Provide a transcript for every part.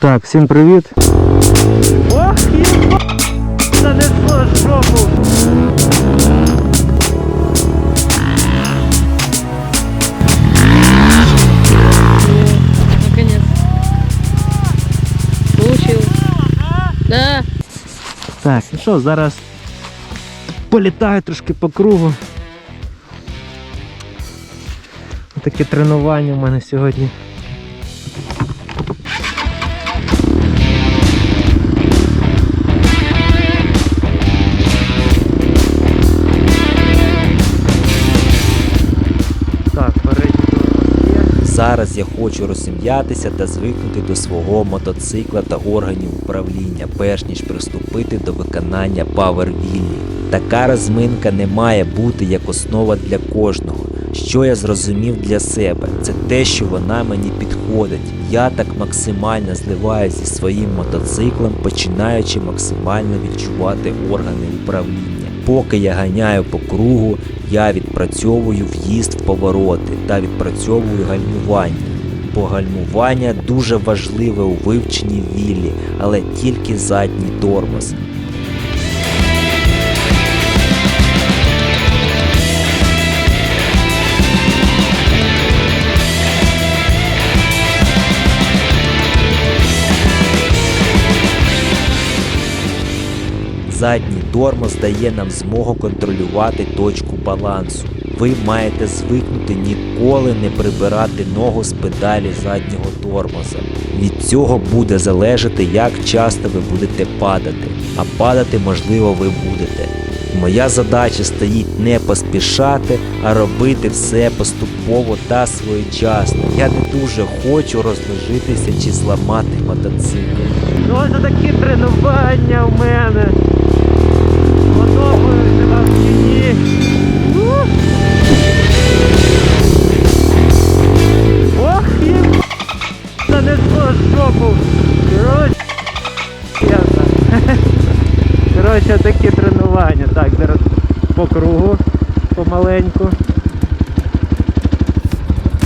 Так, всім привіт. Ох, єба! Занесло жопу. Наконец. Получил. Да. Так, ну що, зараз політаю трошки по кругу. Таке тренування у мене сьогодні. Зараз я хочу розсім'ятися та звикнути до свого мотоцикла та органів управління, перш ніж приступити до виконання павервіллі. Така розминка не має бути як основа для кожного. Що я зрозумів для себе, це те, що вона мені підходить. Я так максимально зливаюся зі своїм мотоциклом, починаючи максимально відчувати органи управління. Поки я ганяю по кругу, я відпрацьовую в'їзд в повороти та відпрацьовую гальмування. Бо гальмування дуже важливе у вивченні віллі, але тільки задній тормоз. Задній тормоз дає нам змогу контролювати точку балансу. Ви маєте звикнути ніколи не прибирати ногу з педалі заднього тормоза. Від цього буде залежати, як часто ви будете падати, а падати можливо ви будете. Моя задача стоїть не поспішати, а робити все поступово та своєчасно. Я не дуже хочу розложитися чи зламати мотоцикл. Ну ось такі тренування в мене. Коротше, такі тренування. Так, зараз по кругу.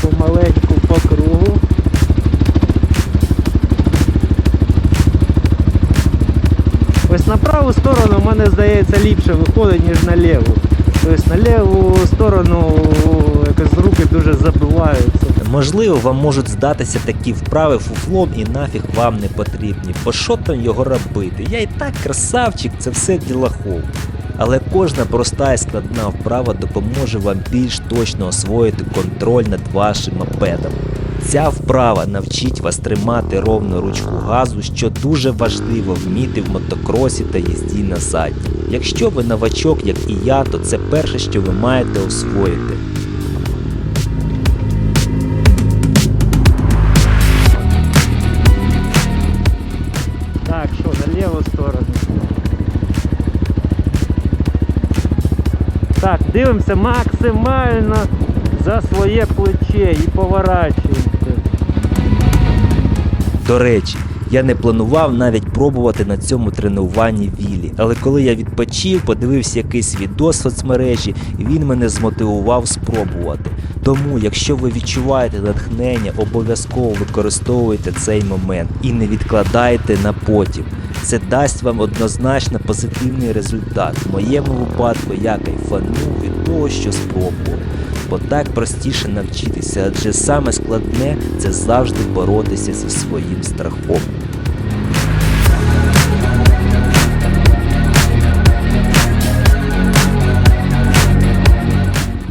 Помаленьку по кругу. Ось на праву сторону в мене здається ліпше виходить, ніж на ліву. Тобто на ліву сторону якось руки дуже забиваються. Можливо, вам можуть здатися такі вправи фуфлом і нафіг вам не потрібні. Бо що там його робити? Я і так красавчик, це все ділахов. Але кожна проста і складна вправа допоможе вам більш точно освоїти контроль над вашим мопедом. Ця вправа навчить вас тримати ровно ручку газу, що дуже важливо вміти в мотокросі та їзді на задній. Якщо ви новачок, як і я, то це перше, що ви маєте освоїти. Так, що, на ліву сторону. Так, дивимося максимально за своє плече і поворачуємося. До речі, я не планував навіть пробувати на цьому тренуванні вілі. Але коли я відпочив, подивився якийсь відос в соцмережі, він мене змотивував спробувати. Тому, якщо ви відчуваєте натхнення, обов'язково використовуйте цей момент і не відкладайте на потім. Це дасть вам однозначно позитивний результат. В моєму випадку я кайфанув від того, що спробував. Бо так простіше навчитися, адже саме складне це завжди боротися зі своїм страхом.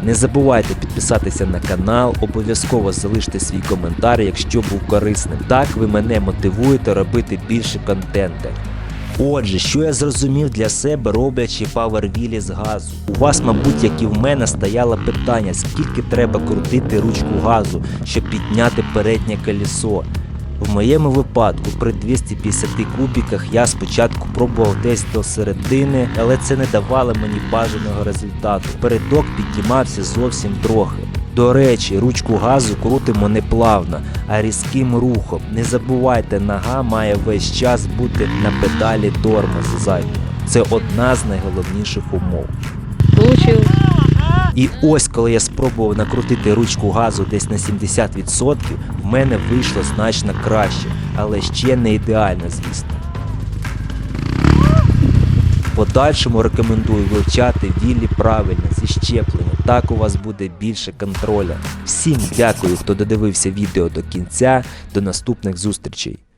Не забувайте підписатися на канал, обов'язково залиште свій коментар, якщо був корисним. Так ви мене мотивуєте робити більше контенту. Отже, що я зрозумів для себе, роблячи павервілі з газу. У вас, мабуть, як і в мене, стояло питання, скільки треба крутити ручку газу, щоб підняти переднє колесо. В моєму випадку при 250 кубіках я спочатку пробував десь до середини, але це не давало мені бажаного результату. Передок піднімався зовсім трохи. До речі, ручку газу крутимо не плавно, а різким рухом. Не забувайте, нога має весь час бути на педалі тормозу заднього. Це одна з найголовніших умов. Получил. І ось коли я спробував накрутити ручку газу десь на 70%, в мене вийшло значно краще. але ще не ідеально, звісно. Подальшому рекомендую вивчати вілі правильно зі щепленням, так у вас буде більше контроля. Всім дякую, хто додивився відео до кінця. До наступних зустрічей.